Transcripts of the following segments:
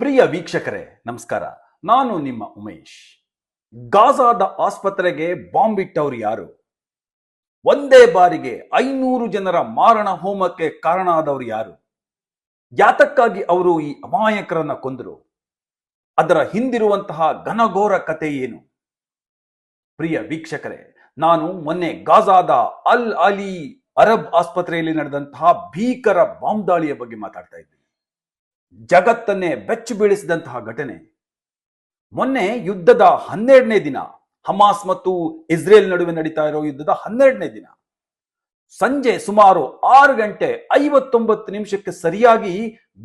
ಪ್ರಿಯ ವೀಕ್ಷಕರೇ, ನಮಸ್ಕಾರ. ನಾನು ನಿಮ್ಮ ಉಮೇಶ್. ಗಾಜಾದ ಆಸ್ಪತ್ರೆಗೆ ಬಾಂಬ್ ಇಟ್ಟವರು ಯಾರು? ಒಂದೇ ಬಾರಿಗೆ ಐನೂರು ಜನರ ಮಾರಣ ಹೋಮಕ್ಕೆ ಕಾರಣ ಆದವರು ಯಾರು? ಯಾತಕ್ಕಾಗಿ ಅವರು ಈ ಅಮಾಯಕರನ್ನ ಕೊಂದರು? ಅದರ ಹಿಂದಿರುವಂತಹ ಘನಘೋರ ಕತೆ ಏನು? ಪ್ರಿಯ ವೀಕ್ಷಕರೇ, ನಾನು ಮೊನ್ನೆ ಗಾಜಾದ ಅಲ್ ಅಲಿ ಅರಬ್ ಆಸ್ಪತ್ರೆಯಲ್ಲಿ ನಡೆದಂತಹ ಭೀಕರ ಬಾಂಬ್ ದಾಳಿಯ ಬಗ್ಗೆ ಮಾತಾಡ್ತಾ ಇದ್ದೀನಿ. ಜಗತ್ತನ್ನೇ ಬೆಚ್ಚು ಬೀಳಿಸಿದಂತಹ ಘಟನೆ. ಮೊನ್ನೆ ಯುದ್ಧದ ಹನ್ನೆರಡನೇ ದಿನ, ಹಮಾಸ್ ಮತ್ತು ಇಸ್ರೇಲ್ ನಡುವೆ ನಡೀತಾ ಇರೋ ಯುದ್ಧದ ಹನ್ನೆರಡನೇ ದಿನ. ಸಂಜೆ ಸುಮಾರು ಆರು ಗಂಟೆ ಐವತ್ತೊಂಬತ್ತು ನಿಮಿಷಕ್ಕೆ ಸರಿಯಾಗಿ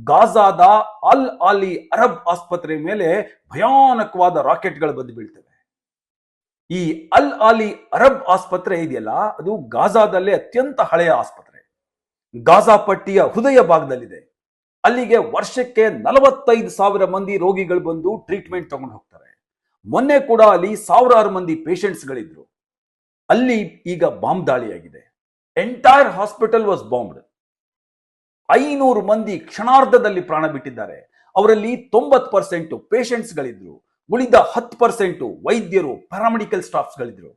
ಗಾಜಾದ ಅಲ್ ಅಲಿ ಅರಬ್ ಆಸ್ಪತ್ರೆ ಮೇಲೆ ಭಯಾನಕವಾದ ರಾಕೆಟ್ಗಳು ಬಂದು ಬೀಳ್ತವೆ. ಈ ಅಲ್ ಅಲಿ ಅರಬ್ ಆಸ್ಪತ್ರೆ ಇದೆಯಲ್ಲ, ಅದು ಗಾಜಾದಲ್ಲೇ ಅತ್ಯಂತ ಹಳೆಯ ಆಸ್ಪತ್ರೆ. ಗಾಜಾ ಪಟ್ಟಿಯ ಹೃದಯ ಭಾಗದಲ್ಲಿದೆ. ಅಲ್ಲಿಗೆ ವರ್ಷಕ್ಕೆ ನಲವತ್ತೈದು ಸಾವಿರ ಮಂದಿ ರೋಗಿಗಳು ಬಂದು ಟ್ರೀಟ್ಮೆಂಟ್ ತಗೊಂಡು ಹೋಗ್ತಾರೆ. ಮೊನ್ನೆ ಕೂಡ ಅಲ್ಲಿ ಸಾವಿರಾರು ಮಂದಿ ಪೇಷಂಟ್ಸ್ಗಳಿದ್ರು ಅಲ್ಲಿ ಈಗ ಬಾಂಬ್ ದಾಳಿಯಾಗಿದೆ. ಎಂಟೈರ್ ಹಾಸ್ಪಿಟಲ್ ವಾಸ್ ಬಾಂಬ್ಡ್ ಐನೂರು ಮಂದಿ ಕ್ಷಣಾರ್ಧದಲ್ಲಿ ಪ್ರಾಣ ಬಿಟ್ಟಿದ್ದಾರೆ. ಅವರಲ್ಲಿ ತೊಂಬತ್ ಪರ್ಸೆಂಟ್ ಪೇಷಂಟ್ಸ್ಗಳಿದ್ರು ಉಳಿದ ಹತ್ತು ಪರ್ಸೆಂಟ್ ವೈದ್ಯರು ಪ್ಯಾರಾಮೆಡಿಕಲ್ ಸ್ಟಾಫ್ಸ್ಗಳಿದ್ರು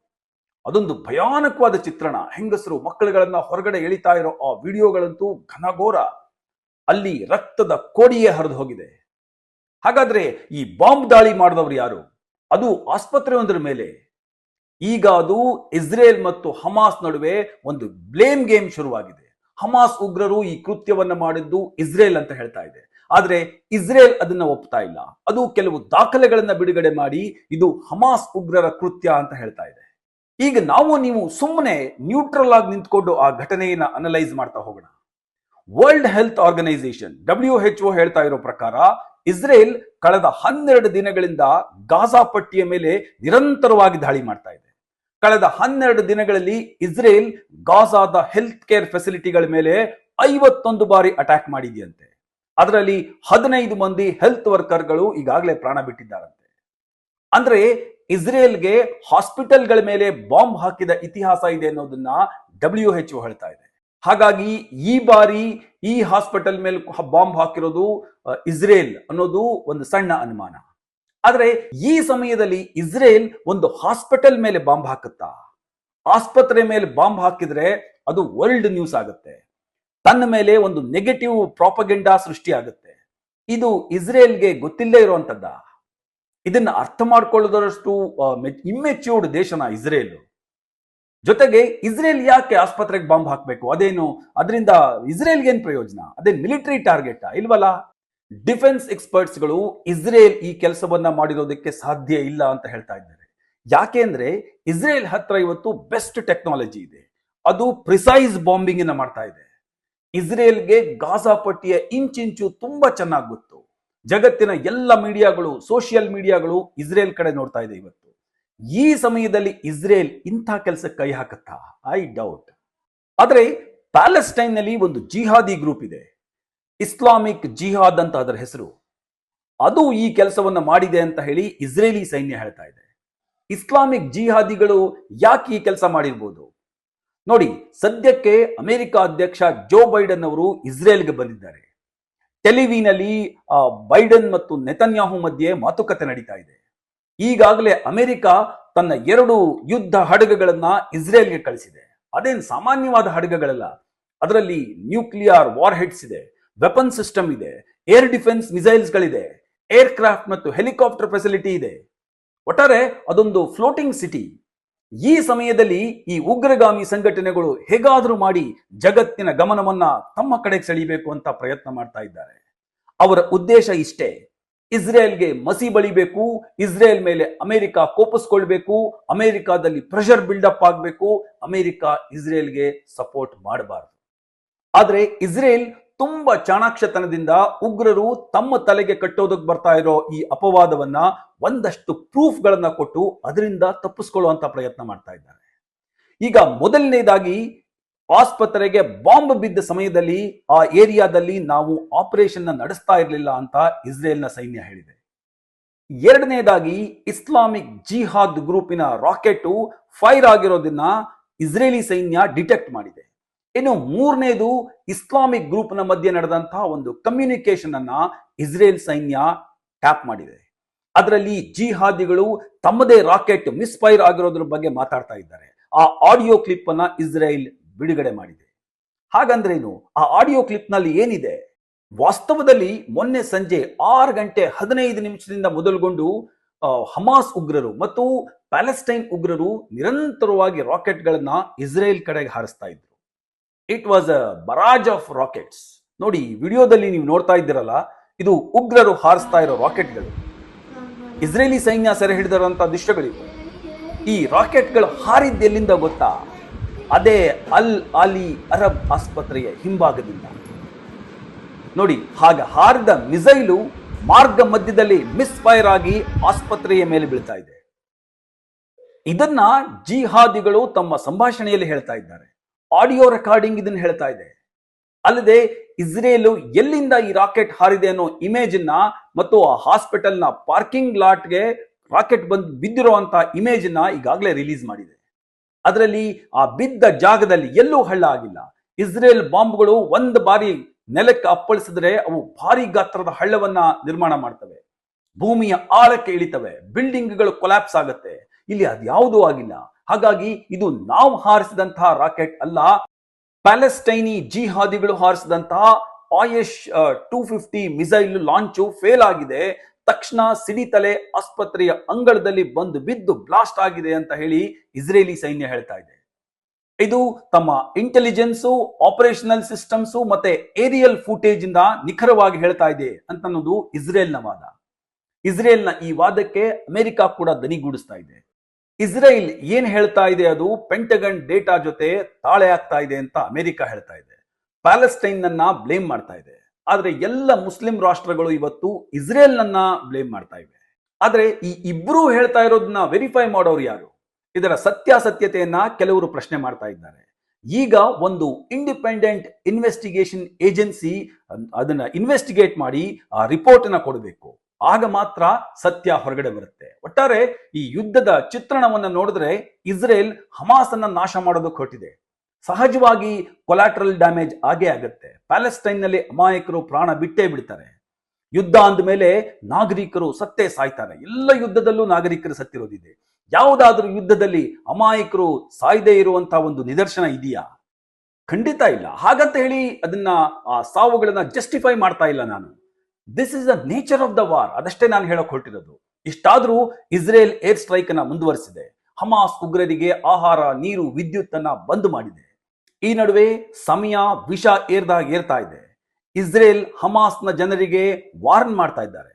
ಅದೊಂದು ಭಯಾನಕವಾದ ಚಿತ್ರಣ. ಹೆಂಗಸರು ಮಕ್ಕಳುಗಳನ್ನ ಹೊರಗಡೆ ಎಳಿತಾ ಇರೋ ಆ ವಿಡಿಯೋಗಳಂತೂ ಘನಘೋರ. ಅಲ್ಲಿ ರಕ್ತದ ಕೋಡಿಯೇ ಹರಿದು ಹೋಗಿದೆ. ಹಾಗಾದ್ರೆ ಈ ಬಾಂಬ್ ದಾಳಿ ಮಾಡಿದವರು ಯಾರು? ಅದು ಆಸ್ಪತ್ರೆಯೊಂದರ ಮೇಲೆ. ಈಗ ಅದು ಇಸ್ರೇಲ್ ಮತ್ತು ಹಮಾಸ್ ನಡುವೆ ಒಂದು ಬ್ಲೇಮ್ ಗೇಮ್ ಶುರುವಾಗಿದೆ. ಹಮಾಸ್ ಉಗ್ರರು ಈ ಕೃತ್ಯವನ್ನು ಮಾಡಿದ್ದು ಇಸ್ರೇಲ್ ಅಂತ ಹೇಳ್ತಾ ಇದೆ. ಆದ್ರೆ ಇಸ್ರೇಲ್ ಅದನ್ನ ಒಪ್ತಾ ಇಲ್ಲ. ಅದು ಕೆಲವು ದಾಖಲೆಗಳನ್ನ ಬಿಡುಗಡೆ ಮಾಡಿ ಇದು ಹಮಾಸ್ ಉಗ್ರರ ಕೃತ್ಯ ಅಂತ ಹೇಳ್ತಾ ಇದೆ. ಈಗ ನಾವು ನೀವು ಸುಮ್ಮನೆ ನ್ಯೂಟ್ರಲ್ ಆಗಿ ನಿಂತ್ಕೊಂಡು ಆ ಘಟನೆಯನ್ನ ಅನಲೈಸ್ ಮಾಡ್ತಾ ಹೋಗೋಣ. World Health Organization W H O ಹೇಳ್ತಾ ಇರೋ ಪ್ರಕಾರ, ಇಸ್ರೇಲ್ ಕಳೆದ ಹನ್ನೆರಡು ದಿನಗಳಿಂದ ಗಾಜಾ ಪಟ್ಟಿಯ ಮೇಲೆ ನಿರಂತರವಾಗಿ ದಾಳಿ ಮಾಡ್ತಾ ಇದೆ. ಕಳೆದ ಹನ್ನೆರಡು ದಿನಗಳಲ್ಲಿ ಇಸ್ರೇಲ್ ಗಾಜಾದ ಹೆಲ್ತ್ ಕೇರ್ ಫೆಸಿಲಿಟಿಗಳ ಮೇಲೆ ಐವತ್ತೊಂದು ಬಾರಿ ಅಟ್ಯಾಕ್ ಮಾಡಿದೆಯಂತೆ. ಅದರಲ್ಲಿ ಹದಿನೈದು ಮಂದಿ ಹೆಲ್ತ್ ವರ್ಕರ್ಗಳು ಈಗಾಗಲೇ ಪ್ರಾಣ ಬಿಟ್ಟಿದ್ದಾರಂತೆ. ಅಂದ್ರೆ ಇಸ್ರೇಲ್ಗೆ ಹಾಸ್ಪಿಟಲ್ಗಳ ಮೇಲೆ ಬಾಂಬ್ ಹಾಕಿದ ಇತಿಹಾಸ ಇದೆ ಅನ್ನೋದನ್ನ ಡಬ್ಲ್ಯೂ ಎಚ್ ಹೇಳ್ತಾ ಇದೆ. ಹಾಗಾಗಿ ಈ ಬಾರಿ ಈ ಹಾಸ್ಪಿಟಲ್ ಮೇಲೆ ಬಾಂಬ್ ಹಾಕಿರೋದು ಇಸ್ರೇಲ್ ಅನ್ನೋದು ಒಂದು ಸಣ್ಣ ಅನುಮಾನ. ಆದರೆ ಈ ಸಮಯದಲ್ಲಿ ಇಸ್ರೇಲ್ ಒಂದು ಹಾಸ್ಪಿಟಲ್ ಮೇಲೆ ಬಾಂಬ್ ಹಾಕುತ್ತಾ? ಆಸ್ಪತ್ರೆ ಮೇಲೆ ಬಾಂಬ್ ಹಾಕಿದ್ರೆ ಅದು ವರ್ಲ್ಡ್ ನ್ಯೂಸ್ ಆಗುತ್ತೆ. ತನ್ನ ಮೇಲೆ ಒಂದು ನೆಗೆಟಿವ್ ಪ್ರಾಪಗೆಂಡಾ ಸೃಷ್ಟಿ ಆಗುತ್ತೆ ಇದು ಇಸ್ರೇಲ್ಗೆ ಗೊತ್ತಿಲ್ಲದೆ ಇರುವಂತದ್ದ ಇದನ್ನ ಅರ್ಥ ಮಾಡ್ಕೊಳ್ಳೋದರಷ್ಟು ಇಮ್ಮೆಚ್ಯೂರ್ಡ್ ದೇಶನ ಇಸ್ರೇಲ್. ಜೊತೆಗೆ ಇಸ್ರೇಲ್ ಯಾಕೆ ಆಸ್ಪತ್ರೆಗೆ ಬಾಂಬ್ ಹಾಕಬೇಕು? ಅದೇನು? ಅದರಿಂದ ಇಸ್ರೇಲ್ಗೆ ಏನ್ ಪ್ರಯೋಜನ? ಅದೇ ಮಿಲಿಟರಿ ಟಾರ್ಗೆಟ್ ಇಲ್ವಲ್ಲ? ಡಿಫೆನ್ಸ್ ಎಕ್ಸ್ಪರ್ಟ್ಸ್ಗಳು ಇಸ್ರೇಲ್ ಈ ಕೆಲಸವನ್ನ ಮಾಡಿರೋದಕ್ಕೆ ಸಾಧ್ಯ ಇಲ್ಲ ಅಂತ ಹೇಳ್ತಾ ಇದ್ದಾರೆ. ಯಾಕೆ ಅಂದ್ರೆ ಇಸ್ರೇಲ್ ಹತ್ರ ಇವತ್ತು ಬೆಸ್ಟ್ ಟೆಕ್ನಾಲಜಿ ಇದೆ. ಅದು ಪ್ರಿಸೈಸ್ ಬಾಂಬಿಂಗ್ ಅನ್ನ ಮಾಡ್ತಾ ಇದೆ. ಇಸ್ರೇಲ್ಗೆ ಗಾಜಾ ಪಟ್ಟಿಯ ಇಂಚಿಂಚು ತುಂಬಾ ಚೆನ್ನಾಗಿ ಗೊತ್ತು. ಜಗತ್ತಿನ ಎಲ್ಲ ಮೀಡಿಯಾಗಳು, ಸೋಷಿಯಲ್ ಮೀಡಿಯಾಗಳು ಇಸ್ರೇಲ್ ಕಡೆ ನೋಡ್ತಾ ಇದೆ ಇವತ್ತು. ಈ ಸಮಯದಲ್ಲಿ ಇಸ್ರೇಲ್ ಇಂಥ ಕೆಲಸಕ್ಕೆ ಕೈ ಹಾಕುತ್ತಾ? I doubt. ಆದರೆ ಪ್ಯಾಲೆಸ್ಟೈನ್ನಲ್ಲಿ ಒಂದು ಜಿಹಾದಿ ಗ್ರೂಪ್ ಇದೆ. ಇಸ್ಲಾಮಿಕ್ ಜಿಹಾದ್ ಅಂತ ಅದರ ಹೆಸರು. ಅದು ಈ ಕೆಲಸವನ್ನು ಮಾಡಿದೆ ಅಂತ ಹೇಳಿ ಇಸ್ರೇಲಿ ಸೈನ್ಯ ಹೇಳ್ತಾ ಇದೆ. ಇಸ್ಲಾಮಿಕ್ ಜಿಹಾದಿಗಳು ಯಾಕೆ ಈ ಕೆಲಸ ಮಾಡಿರ್ಬೋದು? ನೋಡಿ, ಸದ್ಯಕ್ಕೆ ಅಮೆರಿಕ ಅಧ್ಯಕ್ಷ ಜೋ ಬೈಡನ್ ಅವರು ಇಸ್ರೇಲ್ಗೆ ಬಂದಿದ್ದಾರೆ. ಟೆಲಿವಿನಲ್ಲಿ ಬೈಡನ್ ಮತ್ತು ನೆತನ್ಯಾಹು ಮಧ್ಯೆ ಮಾತುಕತೆ ನಡೀತಾ ಇದೆ. ಈಗಾಗಲೇ ಅಮೆರಿಕ ತನ್ನ ಎರಡು ಯುದ್ಧ ಹಡಗುಗಳನ್ನ ಇಸ್ರೇಲ್ಗೆ ಕಳಿಸಿದೆ. ಅದೇನ್ ಸಾಮಾನ್ಯವಾದ ಹಡಗುಗಳಲ್ಲ, ಅದರಲ್ಲಿ ನ್ಯೂಕ್ಲಿಯರ್ ವಾರ್ ಹೆಡ್ಸ್ ಇದೆ, ವೆಪನ್ ಸಿಸ್ಟಮ್ ಇದೆ, ಏರ್ ಡಿಫೆನ್ಸ್ ಮಿಸೈಲ್ಸ್ಗಳಿದೆ ಏರ್ ಕ್ರಾಫ್ಟ್ ಮತ್ತು ಹೆಲಿಕಾಪ್ಟರ್ ಫೆಸಿಲಿಟಿ ಇದೆ. ಒಟ್ಟಾರೆ ಅದೊಂದು ಫ್ಲೋಟಿಂಗ್ ಸಿಟಿ. ಈ ಸಮಯದಲ್ಲಿ ಈ ಉಗ್ರಗಾಮಿ ಸಂಘಟನೆಗಳು ಹೇಗಾದರೂ ಮಾಡಿ ಜಗತ್ತಿನ ಗಮನವನ್ನ ತಮ್ಮ ಕಡೆಗೆ ಸೆಳೀಬೇಕು ಅಂತ ಪ್ರಯತ್ನ ಮಾಡ್ತಾ ಇದ್ದಾರೆ. ಅವರ ಉದ್ದೇಶ ಇಷ್ಟೇ. ಇಸ್ರೇಲ್ಗೆ ಮಸಿ ಬಳಿಬೇಕು, ಇಸ್ರೇಲ್ ಮೇಲೆ ಅಮೆರಿಕ ಕೋಪಿಸ್ಕೊಳ್ಬೇಕು, ಅಮೆರಿಕಾದಲ್ಲಿ ಪ್ರೆಷರ್ ಬಿಲ್ಡಪ್ ಆಗಬೇಕು, ಅಮೆರಿಕ ಇಸ್ರೇಲ್ಗೆ ಸಪೋರ್ಟ್ ಮಾಡಬಾರದು. ಆದರೆ ಇಸ್ರೇಲ್ ತುಂಬಾ ಚಾಣಾಕ್ಷತನದಿಂದ ಉಗ್ರರು ತಮ್ಮ ತಲೆಗೆ ಕಟ್ಟೋದಕ್ಕೆ ಬರ್ತಾ ಇರೋ ಈ ಅಪವಾದವನ್ನ ಒಂದಷ್ಟು ಪ್ರೂಫ್ ಗಳನ್ನ ಕೊಟ್ಟು ಅದರಿಂದ ತಪ್ಪಿಸ್ಕೊಳ್ಳುವಂತ ಪ್ರಯತ್ನ ಮಾಡ್ತಾ ಇದ್ದಾರೆ. ಈಗ ಮೊದಲನೇದಾಗಿ ಆಸ್ಪತ್ರೆಗೆ ಬಾಂಬ್ ಬಿದ್ದ ಸಮಯದಲ್ಲಿ ಆ ಏರಿಯಾದಲ್ಲಿ ನಾವು ಆಪರೇಷನ್ ನಡೆಸ್ತಾ ಇರಲಿಲ್ಲ ಅಂತ ಇಸ್ರೇಲ್ನ ಸೈನ್ಯ ಹೇಳಿದೆ. ಎರಡನೇದಾಗಿ ಇಸ್ಲಾಮಿಕ್ ಜಿಹಾದ್ ಗ್ರೂಪಿನ ರಾಕೆಟ್ ಫೈರ್ ಆಗಿರೋದನ್ನ ಇಸ್ರೇಲಿ ಸೈನ್ಯ ಡಿಟೆಕ್ಟ್ ಮಾಡಿದೆ. ಇನ್ನು ಮೂರನೇದು ಇಸ್ಲಾಮಿಕ್ ಗ್ರೂಪ್ನ ಮಧ್ಯೆ ನಡೆದಂತಹ ಒಂದು ಕಮ್ಯುನಿಕೇಶನ್ ಅನ್ನ ಇಸ್ರೇಲ್ ಸೈನ್ಯ ಟ್ಯಾಪ್ ಮಾಡಿದೆ. ಅದರಲ್ಲಿ ಜಿಹಾದಿಗಳು ತಮ್ಮದೇ ರಾಕೆಟ್ ಮಿಸ್ಫೈರ್ ಆಗಿರೋದ್ರ ಬಗ್ಗೆ ಮಾತಾಡ್ತಾ ಇದ್ದಾರೆ. ಆ ಆಡಿಯೋ ಕ್ಲಿಪ್ ಅನ್ನ ಇಸ್ರೇಲ್ ಬಿಡುಗಡೆ ಮಾಡಿದೆ. ಹಾಗಂದ್ರೇನು? ಆ ಆಡಿಯೋ ಕ್ಲಿಪ್ನಲ್ಲಿ ಏನಿದೆ? ವಾಸ್ತವದಲ್ಲಿ ಮೊನ್ನೆ ಸಂಜೆ ಆರು ಗಂಟೆ ಹದಿನೈದು ನಿಮಿಷದಿಂದ ಮೊದಲುಗೊಂಡು ಹಮಾಸ್ ಉಗ್ರರು ಮತ್ತು ಪ್ಯಾಲೆಸ್ಟೈನ್ ಉಗ್ರರು ನಿರಂತರವಾಗಿ ರಾಕೆಟ್ಗಳನ್ನ ಇಸ್ರೇಲ್ ಕಡೆಗೆ ಹಾರಿಸ್ತಾ ಇದ್ರು. It was a barrage of rockets. ನೋಡಿ ವಿಡಿಯೋದಲ್ಲಿ ನೀವು ನೋಡ್ತಾ ಇದ್ದೀರಲ್ಲ, ಇದು ಉಗ್ರರು ಹಾರಿಸ್ತಾ ಇರೋ ರಾಕೆಟ್ಗಳು. ಇಸ್ರೇಲಿ ಸೈನ್ಯ ಸೆರೆ ಹಿಡಿದಿರುವಂತಹ ದೃಶ್ಯಗಳಿವೆ. ಈ ರಾಕೆಟ್ಗಳು ಹಾರಿದ್ದೆಲ್ಲಿಂದ ಗೊತ್ತಾ? ಅದೇ ಅಲ್ ಆಲಿ ಅರಬ್ ಆಸ್ಪತ್ರೆಯ ಹಿಂಭಾಗದಿಂದ. ನೋಡಿ, ಹಾಗ ಹಾರಿದ ಮಿಸೈಲು ಮಾರ್ಗ ಮಧ್ಯದಲ್ಲಿ ಮಿಸ್ಫೈರ್ ಆಗಿ ಆಸ್ಪತ್ರೆಯ ಮೇಲೆ ಬೀಳ್ತಾ ಇದೆ. ಇದನ್ನ ಜಿಹಾದಿಗಳು ತಮ್ಮ ಸಂಭಾಷಣೆಯಲ್ಲಿ ಹೇಳ್ತಾ ಇದ್ದಾರೆ. ಆಡಿಯೋ ರೆಕಾರ್ಡಿಂಗ್ ಇದನ್ನು ಹೇಳ್ತಾ ಇದೆ. ಅಲ್ಲದೆ ಇಸ್ರೇಲು ಎಲ್ಲಿಂದ ಈ ರಾಕೆಟ್ ಹಾರಿದೆ ಅನ್ನೋ ಇಮೇಜ್ನ ಮತ್ತು ಆ ಹಾಸ್ಪಿಟಲ್ನ ಪಾರ್ಕಿಂಗ್ ಲಾಟ್ಗೆ ರಾಕೆಟ್ ಬಂದು ಬಿದ್ದಿರುವಂತಹ ಇಮೇಜ್ನ ಈಗಾಗಲೇ ರಿಲೀಸ್ ಮಾಡಿದೆ. ಅದರಲ್ಲಿ ಆ ಬಿದ್ದ ಜಾಗದಲ್ಲಿ ಎಲ್ಲೂ ಹಳ್ಳ ಆಗಿಲ್ಲ ಇಸ್ರೇಲ್ ಬಾಂಬ್ಗಳು ಒಂದು ಬಾರಿ ನೆಲಕ್ಕೆ ಅಪ್ಪಳಿಸಿದ್ರೆ ಅವು ಭಾರಿ ಗಾತ್ರದ ಹಳ್ಳವನ್ನ ನಿರ್ಮಾಣ ಮಾಡ್ತವೆ. ಭೂಮಿಯ ಆಳಕ್ಕೆ ಇಳಿತವೆ, ಬಿಲ್ಡಿಂಗ್ಗಳು ಕೊಲ್ಯಾಪ್ಸ್ ಆಗುತ್ತೆ. ಇಲ್ಲಿ ಅದ್ಯಾವುದೂ ಆಗಿಲ್ಲ. ಹಾಗಾಗಿ ಇದು ನಾವು ಹಾರಿಸಿದಂತಹ ರಾಕೆಟ್ ಅಲ್ಲ, ಪ್ಯಾಲೆಸ್ಟೈನಿ ಜಿಹಾದಿಗಳು ಹಾರಿಸಿದಂತಹ Ayyash two fifty missile launch fail ಆಗಿದೆ. ತಕ್ಷಣ ಸಿಡಿತಲೆ ಆಸ್ಪತ್ರೆಯ ಅಂಗಳದಲ್ಲಿ ಬಂದು ಬಿದ್ದು ಬ್ಲಾಸ್ಟ್ ಆಗಿದೆ ಅಂತ ಹೇಳಿ ಇಸ್ರೇಲಿ ಸೈನ್ಯ ಹೇಳ್ತಾ ಇದೆ. ಇದು ತಮ್ಮ ಇಂಟೆಲಿಜೆನ್ಸು, ಆಪರೇಷನಲ್ ಸಿಸ್ಟಮ್ಸು ಮತ್ತೆ ಏರಿಯಲ್ ಫುಟೇಜ್ ಇಂದ ನಿಖರವಾಗಿ ಹೇಳ್ತಾ ಇದೆ ಅಂತ ಅನ್ನೋದು ಇಸ್ರೇಲ್ನ ವಾದ. ಇಸ್ರೇಲ್ನ ಈ ವಾದಕ್ಕೆ ಅಮೆರಿಕ ಕೂಡ ದನಿಗೂಡಿಸ್ತಾ ಇದೆ. ಇಸ್ರೇಲ್ ಏನ್ ಹೇಳ್ತಾ ಇದೆ ಅದು ಪೆಂಟಗನ್ ಡೇಟಾ ಜೊತೆ ತಾಳೆ ಆಗ್ತಾ ಇದೆ ಅಂತ ಅಮೆರಿಕ ಹೇಳ್ತಾ ಇದೆ. ಪ್ಯಾಲೆಸ್ಟೈನ್ ನನ್ನ ಬ್ಲೇಮ್ ಮಾಡ್ತಾ ಇದೆ. ಆದ್ರೆ ಎಲ್ಲ ಮುಸ್ಲಿಂ ರಾಷ್ಟ್ರಗಳು ಇವತ್ತು ಇಸ್ರೇಲ್ ನನ್ನ ಬ್ಲೇಮ್ ಮಾಡ್ತಾ ಇವೆ. ಆದರೆ ಈ ಇಬ್ರು ಹೇಳ್ತಾ ಇರೋದನ್ನ ವೆರಿಫೈ ಮಾಡೋರು ಯಾರು? ಇದರ ಸತ್ಯಾಸತ್ಯತೆಯನ್ನ ಕೆಲವರು ಪ್ರಶ್ನೆ ಮಾಡ್ತಾ ಇದ್ದಾರೆ. ಈಗ ಒಂದು ಇಂಡಿಪೆಂಡೆಂಟ್ ಇನ್ವೆಸ್ಟಿಗೇಷನ್ ಏಜೆನ್ಸಿ ಅದನ್ನ ಇನ್ವೆಸ್ಟಿಗೇಟ್ ಮಾಡಿ ಆ ರಿಪೋರ್ಟ್ ಕೊಡಬೇಕು. ಆಗ ಮಾತ್ರ ಸತ್ಯ ಹೊರಗಡೆ ಬರುತ್ತೆ. ಒಟ್ಟಾರೆ ಈ ಯುದ್ಧದ ಚಿತ್ರಣವನ್ನ ನೋಡಿದ್ರೆ ಇಸ್ರೇಲ್ ಹಮಾಸ್ ಅನ್ನ ನಾಶ ಮಾಡೋದಕ್ಕೆ ಹೊರಟಿದೆ. ಸಹಜವಾಗಿ ಕೊಲಾಟ್ರಲ್ ಡ್ಯಾಮೇಜ್ ಆಗೇ ಆಗುತ್ತೆ. ಪ್ಯಾಲೆಸ್ಟೈನ್ನಲ್ಲಿ ಅಮಾಯಕರು ಪ್ರಾಣ ಬಿಟ್ಟೇ ಬಿಡ್ತಾರೆ. ಯುದ್ಧ ಅಂದಮೇಲೆ ನಾಗರಿಕರು ಸತ್ತೇ ಸಾಯ್ತಾರೆ. ಎಲ್ಲ ಯುದ್ಧದಲ್ಲೂ ನಾಗರಿಕರು ಸತ್ತಿರೋದಿದೆ. ಯಾವುದಾದ್ರೂ ಯುದ್ಧದಲ್ಲಿ ಅಮಾಯಕರು ಸಾಯದೇ ಇರುವಂತಹ ಒಂದು ನಿದರ್ಶನ ಇದೆಯಾ? ಖಂಡಿತ ಇಲ್ಲ. ಹಾಗಂತ ಹೇಳಿ ಅದನ್ನ, ಆ ಸಾವುಗಳನ್ನ ಜಸ್ಟಿಫೈ ಮಾಡ್ತಾ ಇಲ್ಲ ನಾನು. This is the nature of the war ಅದಷ್ಟೇ ನಾನು ಹೇಳಕ್ ಹೊರಟಿರೋದು. ಇಷ್ಟಾದ್ರೂ ಇಸ್ರೇಲ್ ಏರ್ ಸ್ಟ್ರೈಕ್ ಅನ್ನ ಮುಂದುವರಿಸಿದೆ. ಹಮಾಸ್ ಉಗ್ರರಿಗೆ ಆಹಾರ, ನೀರು ವಿದ್ಯುತ್ ಅನ್ನ ಬಂದ್ ಮಾಡಿದೆ. ಈ ನಡುವೆ ಸಮಯ ವಿಷ ಏರ್ದಾಗ ಏರ್ತಾ ಇದೆ. ಇಸ್ರೇಲ್ ಹಮಾಸ್ನ ಜನರಿಗೆ ವಾರ್ನ್ ಮಾಡ್ತಾ ಇದ್ದಾರೆ.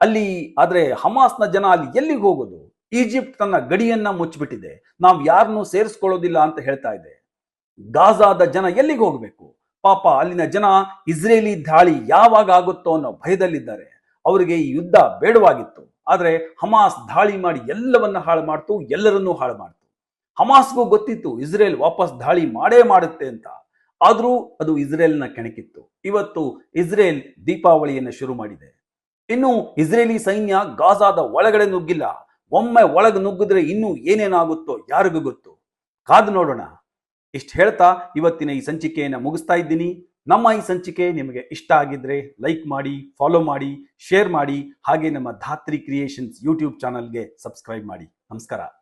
ಅಲ್ಲಿ ಆದರೆ ಹಮಾಸ್ನ ಜನ ಅಲ್ಲಿ ಎಲ್ಲಿಗೆ ಹೋಗೋದು? ಈಜಿಪ್ಟ್ ತನ್ನ ಗಡಿಯನ್ನ ಮುಚ್ಚಿಬಿಟ್ಟಿದೆ. ನಾವು ಯಾರನ್ನೂ ಸೇರಿಸ್ಕೊಳ್ಳೋದಿಲ್ಲ ಅಂತ ಹೇಳ್ತಾ ಇದೆ. ಗಾಜಾದ ಜನ ಎಲ್ಲಿಗೆ ಹೋಗ್ಬೇಕು? ಪಾಪ ಅಲ್ಲಿನ ಜನ ಇಸ್ರೇಲಿ ದಾಳಿ ಯಾವಾಗ ಆಗುತ್ತೋ ಅನ್ನೋ ಭಯದಲ್ಲಿದ್ದಾರೆ. ಅವರಿಗೆ ಈ ಯುದ್ಧ ಬೇಡವಾಗಿತ್ತು. ಆದರೆ ಹಮಾಸ್ ದಾಳಿ ಮಾಡಿ ಎಲ್ಲವನ್ನ ಹಾಳು ಮಾಡ್ತು, ಎಲ್ಲರನ್ನೂ ಹಾಳು ಮಾಡ್ತು. ಹಮಾಸ್ಗೂ ಗೊತ್ತಿತ್ತು, ಇಸ್ರೇಲ್ ವಾಪಸ್ ದಾಳಿ ಮಾಡೇ ಮಾಡುತ್ತೆ ಅಂತ. ಆದರೂ ಅದು ಇಸ್ರೇಲ್ನ ಕೆಣಕಿತ್ತು. ಇವತ್ತು ಇಸ್ರೇಲ್ ದೀಪಾವಳಿಯನ್ನು ಶುರು ಮಾಡಿದೆ. ಇನ್ನು ಇಸ್ರೇಲಿ ಸೈನ್ಯ ಗಾಜಾದ ಒಳಗಡೆ ನುಗ್ಗಿಲ್ಲ. ಒಮ್ಮೆ ಒಳಗೆ ನುಗ್ಗಿದ್ರೆ ಇನ್ನೂ ಏನೇನಾಗುತ್ತೋ ಯಾರಿಗೂ ಗೊತ್ತು. ಕಾದು ನೋಡೋಣ. ಇಷ್ಟು ಹೇಳ್ತಾ ಇವತ್ತಿನ ಈ ಸಂಚಿಕೆಯನ್ನು ಮುಗಿಸ್ತಾ ಇದ್ದೀನಿ. ನಮ್ಮ ಈ ಸಂಚಿಕೆ ನಿಮಗೆ ಇಷ್ಟ ಆಗಿದ್ರೆ ಲೈಕ್ ಮಾಡಿ, ಫಾಲೋ ಮಾಡಿ, ಶೇರ್ ಮಾಡಿ, ಹಾಗೆ ನಮ್ಮ ಧಾತ್ರಿ ಕ್ರಿಯೇಷನ್ಸ್ ಯೂಟ್ಯೂಬ್ ಚಾನಲ್ಗೆ ಸಬ್ಸ್ಕ್ರೈಬ್ ಮಾಡಿ. ನಮಸ್ಕಾರ.